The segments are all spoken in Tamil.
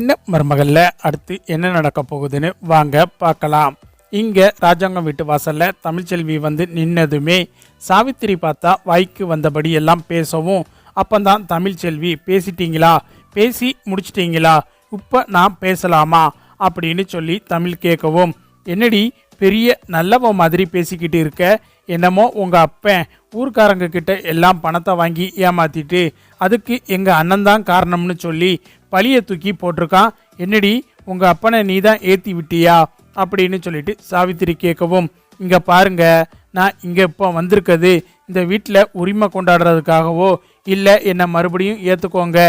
சின்ன மருமகளில்? அடுத்து என்ன நடக்க போகுதுன்னு வாங்க பார்க்கலாம். இங்கே ராஜாங்கம் வீட்டு வாசல்ல தமிழ்ச்செல்வி வந்து நின்னதுமே சாவித்திரி பார்த்தா வாய்க்கு வந்தபடி எல்லாம் பேசவும் அப்பந்தான் தமிழ்ச்செல்வி பேசிட்டீங்களா? பேசி முடிச்சிட்டீங்களா? இப்போ நான் பேசலாமா? அப்படின்னு சொல்லி தமிழ் கேட்கவும் என்னடி பெரிய நல்லவ மாதிரி பேசிக்கிட்டு இருக்க என்னமோ உங்கள் அப்பன் ஊர்க்காரங்க கிட்ட எல்லாம் பணத்தை வாங்கி ஏமாத்திட்டு அதுக்கு எங்கள் அண்ணன் தான் காரணம்னு சொல்லி பழியை தூக்கி போட்டிருக்கான். என்னடி உங்கள் அப்பனை நீ தான் ஏற்றி விட்டியா? அப்படின்னு சொல்லிட்டு சாவித்திரி கேட்கவும் இங்கே பாருங்க நான் இங்கே இப்போ வந்திருக்கிறது இந்த வீட்டில் உரிமை கொண்டாடுறதுக்காகவோ இல்லை என்னை மறுபடியும் ஏற்றுக்கோங்க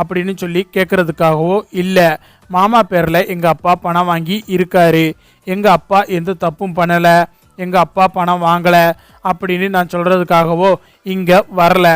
அப்படின்னு சொல்லி கேட்குறதுக்காகவோ இல்லை. மாமா பேரில் எங்கள் அப்பா பணம் வாங்கி இருக்காரு. எங்கள் அப்பா எந்த தப்பும் பண்ணலை எங்கள் அப்பா பணம் வாங்கலை அப்படின்னு நான் சொல்கிறதுக்காகவோ இங்கே வரல.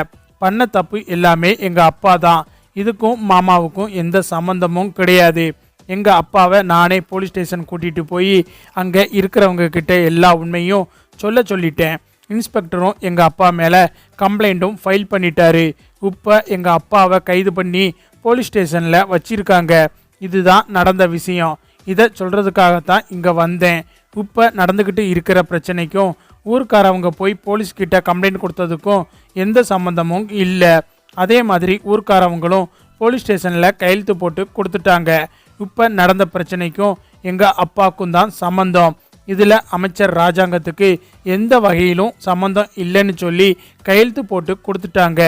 பண்ண தப்பு எல்லாமே எங்கள் அப்பா தான். இதுக்கும் மாமாவுக்கும் எந்த சம்மந்தமும் கிடையாது. எங்கள் அப்பாவை நானே போலீஸ் ஸ்டேஷன் கூட்டிகிட்டு போய் அங்கே இருக்கிறவங்க கிட்ட எல்லா உண்மையும் சொல்ல சொல்லிட்டேன். இன்ஸ்பெக்டரும் எங்கள் அப்பா மேலே கம்ப்ளைண்ட்டும் ஃபைல் பண்ணிட்டாரு. இப்போ எங்கள் அப்பாவை கைது பண்ணி போலீஸ் ஸ்டேஷனில் வச்சிருக்காங்க. இதுதான் நடந்த விஷயம். இதை சொல்கிறதுக்காகத்தான் இங்கே வந்தேன். இப்போ நடந்துக்கிட்டு இருக்கிற பிரச்சனைக்கும் ஊர்க்காரவங்க போய் போலீஸ்கிட்ட கம்ப்ளைண்ட் கொடுத்ததுக்கும் எந்த சம்மந்தமும் இல்லை. அதே மாதிரி ஊர்க்காரவங்களும் போலீஸ் ஸ்டேஷனில் கையெழுத்து போட்டு கொடுத்துட்டாங்க. இப்போ நடந்த பிரச்சனைக்கும் எங்கள் அப்பாவுக்கும் தான் சம்மந்தம் இதில் அமைச்சர் ராஜாங்கத்துக்கு எந்த வகையிலும் சம்மந்தம் இல்லைன்னு சொல்லி கையெழுத்து போட்டு கொடுத்துட்டாங்க.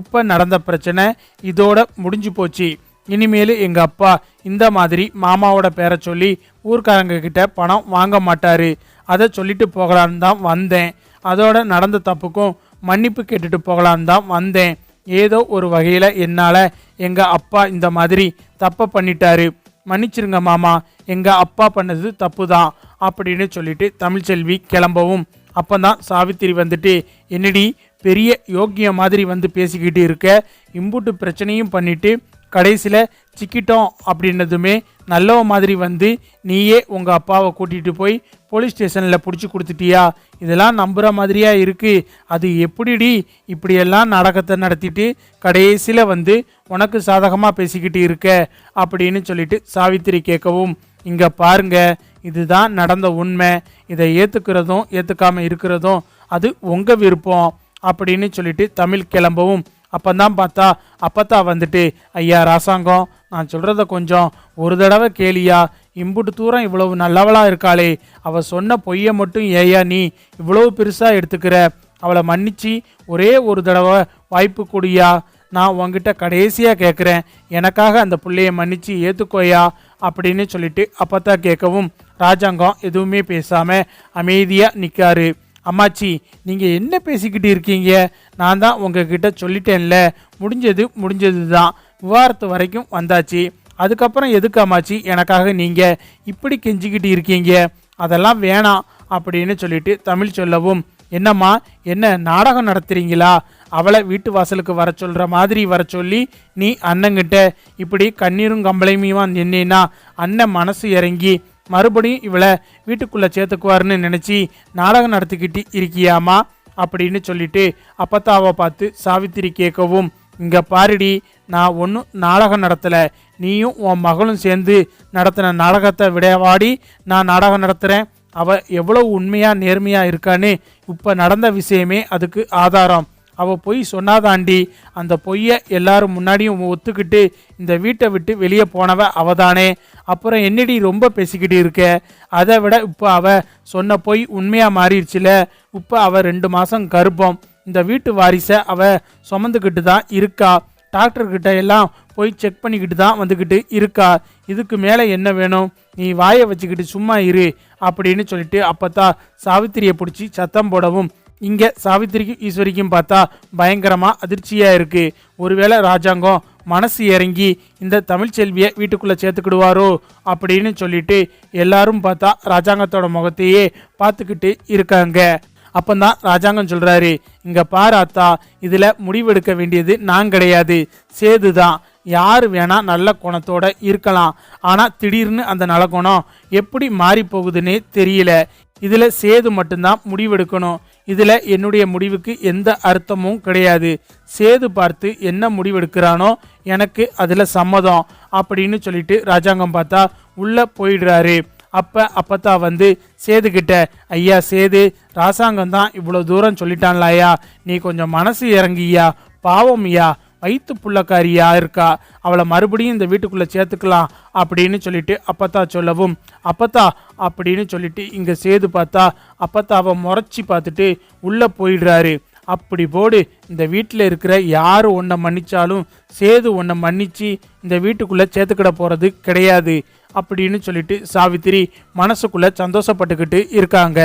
இப்போ நடந்த பிரச்சனை இதோட முடிஞ்சு போச்சு. இனிமேல் எங்கள் அப்பா இந்த மாதிரி மாமாவோட பேரை சொல்லி ஊர்க்காரங்க கிட்ட பணம் வாங்க மாட்டார். அதை சொல்லிட்டு போகலான்னு தான் வந்தேன். அதோட நடந்த தப்புக்கும் மன்னிப்பு கேட்டுட்டு போகலான்னு தான் வந்தேன். ஏதோ ஒரு வகையில் என்னால் எங்கள் அப்பா இந்த மாதிரி தப்பை பண்ணிட்டாரு. மன்னிச்சிருங்க மாமா எங்கள் அப்பா பண்ணது தப்பு தான் அப்படின்னு சொல்லிட்டு தமிழ்ச்செல்வி கிளம்பவும். அப்போ தான் சாவித்திரி வந்துட்டு என்னடி பெரிய யோக்கிய மாதிரி வந்து பேசிக்கிட்டு இருக்க? இம்புட்டு பிரச்சனையும் பண்ணிவிட்டு கடைசியில் சிக்கிட்டோம் அப்படின்னதுமே நல்ல மாதிரி வந்து நீயே உங்கள் அப்பாவை கூட்டிகிட்டு போய் போலீஸ் ஸ்டேஷனில் பிடிச்சி கொடுத்துட்டியா? இதெல்லாம் நம்புகிற மாதிரியா இருக்குது அது எப்படிடி இப்படியெல்லாம் நாடகத்தை நடத்திட்டு கடைசியில் வந்து உனக்கு சாதகமாக பேசிக்கிட்டு இருக்க? அப்படின்னு சொல்லிட்டு சாவித்திரி கேட்கவும் இங்கே பாருங்க இதுதான் நடந்த உண்மை. இதை ஏற்றுக்கிறதும் ஏற்றுக்காமல் இருக்கிறதும் அது உங்கள் விருப்பம். அப்படின்னு சொல்லிட்டு தமிழ் கிளம்பவும் அப்பந்தான் பார்த்தா அப்பத்தா வந்துட்டு ஐயா ராசாங்கம் நான் சொல்கிறத கொஞ்சம் ஒரு தடவை கேளியா? இம்புட்டு தூரம் இவ்வளவு நல்லவளாக இருக்காளே. அவள் சொன்ன பொய்யை மட்டும் ஏயா நீ இவ்வளவு பெருசாக எடுத்துக்கிற? அவளை மன்னிச்சு ஒரே ஒரு தடவை வாய்ப்பு கொடியா நான் உங்ககிட்ட கடைசியாக கேட்குறேன் எனக்காக அந்த பிள்ளையை மன்னிச்சு ஏற்றுக்கோயா அப்படின்னு சொல்லிட்டு அப்பத்தா கேட்கவும் ராஜாங்கம் எதுவுமே பேசாமல் அமைதியாக நிற்காரு அம்மாச்சி நீங்கள் என்ன பேசிக்கிட்டு இருக்கீங்க? நான் தான் உங்ககிட்ட சொல்லிட்டேன்ல. முடிஞ்சது முடிஞ்சது தான் விவாகரத்து வரைக்கும் வந்தாச்சு. அதுக்கப்புறம் எதுக்கு அம்மாச்சி? எனக்காக நீங்கள் இப்படி கெஞ்சிக்கிட்டு இருக்கீங்க. அதெல்லாம் வேணாம் அப்படின்னு சொல்லிட்டு தமிழ் சொல்லவும். என்னம்மா என்ன நாடகம் நடத்துறீங்களா? அவளை வீட்டு வாசலுக்கு வர சொல்கிற மாதிரி வர சொல்லி நீ அண்ணங்கிட்ட இப்படி கண்ணீரும் கம்பளையுமா நின்னேன்னா அண்ணன் மனசு இறங்கி மறுபடியும் இவளை வீட்டுக்குள்ளே சேர்த்துக்குவாருன்னு நினச்சி நாடகம் நடத்திக்கிட்டு இருக்கியாமா அப்படின்னு சொல்லிட்டு அப்பத்தாவை பார்த்து சாவித்திரி கேட்கவும் இங்கே பாருடி நான் ஒன்றும் நாடகம் நடத்தலை. நீயும் உன் மகளும் சேர்ந்து நடத்தின நாடகத்தை விடவாடி நான் நாடகம் நடத்துகிறேன் அவள் எவ்வளோ உண்மையாக நேர்மையாக இருக்கான்னு இப்போ நடந்த விஷயமே அதுக்கு ஆதாரம். அவ பொய் சொன்னாதாண்டி. அந்த பொய்யை எல்லாரும் முன்னாடியும் ஒத்துக்கிட்டு இந்த வீட்டை விட்டு வெளியே போனவ அவதானே. அப்புறம் என்னடி ரொம்ப பேசிக்கிட்டு இருக்க? அதை விட இப்போ அவ சொன்ன பொய் உண்மையாக மாறிடுச்சுல? இப்போ அவ ரெண்டு மாதம் கருப்பம். இந்த வீட்டு வாரிசை அவ சுமந்துக்கிட்டு தான் இருக்கா. டாக்டர்கிட்ட எல்லாம் போய் செக் பண்ணிக்கிட்டு தான் வந்துக்கிட்டு இருக்கா. இதுக்கு மேலே என்ன வேணும்? நீ வாயை வச்சுக்கிட்டு சும்மா இரு அப்படின்னு சொல்லிட்டு அப்போ தான் சாவித்திரியை பிடிச்சி சத்தம் போடவும் இங்கே சாவித்திரிக்கும் ஈஸ்வரிக்கும் பார்த்தா பயங்கரமாக அதிர்ச்சியாக இருக்குது ஒருவேளை ராஜாங்கம் மனசு இறங்கி இந்த தமிழ்ச்செல்வியை வீட்டுக்குள்ளே சேர்த்துக்கிடுவாரோ அப்படின்னு சொல்லிட்டு எல்லாரும் பார்த்தா ராஜாங்கத்தோட முகத்தையே பார்த்துக்கிட்டு இருக்காங்க. அப்பந்தான் ராஜாங்கம் சொல்கிறாரு இங்கே பாராத்தா இதில் முடிவெடுக்க வேண்டியது நான் கிடையாது. சேது தான் யார் வேணால் நல்ல குணத்தோட இருக்கலாம். ஆனால் திடீர்னு அந்த நல்ல குணம் எப்படி மாறி போகுதுன்னே தெரியல. இதில் சேது மட்டும்தான் முடிவெடுக்கணும். இதில் என்னுடைய முடிவுக்கு எந்த அர்த்தமும் கிடையாது. சேது பார்த்து என்ன முடிவெடுக்கிறானோ எனக்கு அதில் சம்மதம் அப்படின்னு சொல்லிட்டு ராஜாங்கம் பார்த்தா உள்ளே போயிடுறாரு. அப்போ அப்பத்தா வந்து சேதுக்கிட்ட ஐயா சேது ராசாங்கம் தான் இவ்வளோ தூரம் சொல்லிட்டான்ல ஐயா நீ கொஞ்சம் மனசு இறங்கியா. பாவம் ஐயா. வயிற்று புள்ளக்காரியா இருக்கா? அவளை மறுபடியும் இந்த வீட்டுக்குள்ளே சேர்த்துக்கலாம் அப்படின்னு சொல்லிட்டு அப்பத்தா சொல்லவும் அப்பத்தா அப்படின்னு சொல்லிட்டு இங்கே சேது பார்த்தா அப்பத்தாவை முறைச்சி பார்த்துட்டு உள்ளே போயிடுறாரு. அப்படி போடு இந்த வீட்டில் இருக்கிற யார் உன்னை மன்னிச்சாலும் சேது உன்னை மன்னிச்சு இந்த வீட்டுக்குள்ளே சேர்த்துக்கிட போகிறது கிடையாது அப்படின்னு சொல்லிட்டு சாவித்திரி மனசுக்குள்ளே சந்தோஷப்பட்டுக்கிட்டு இருக்காங்க.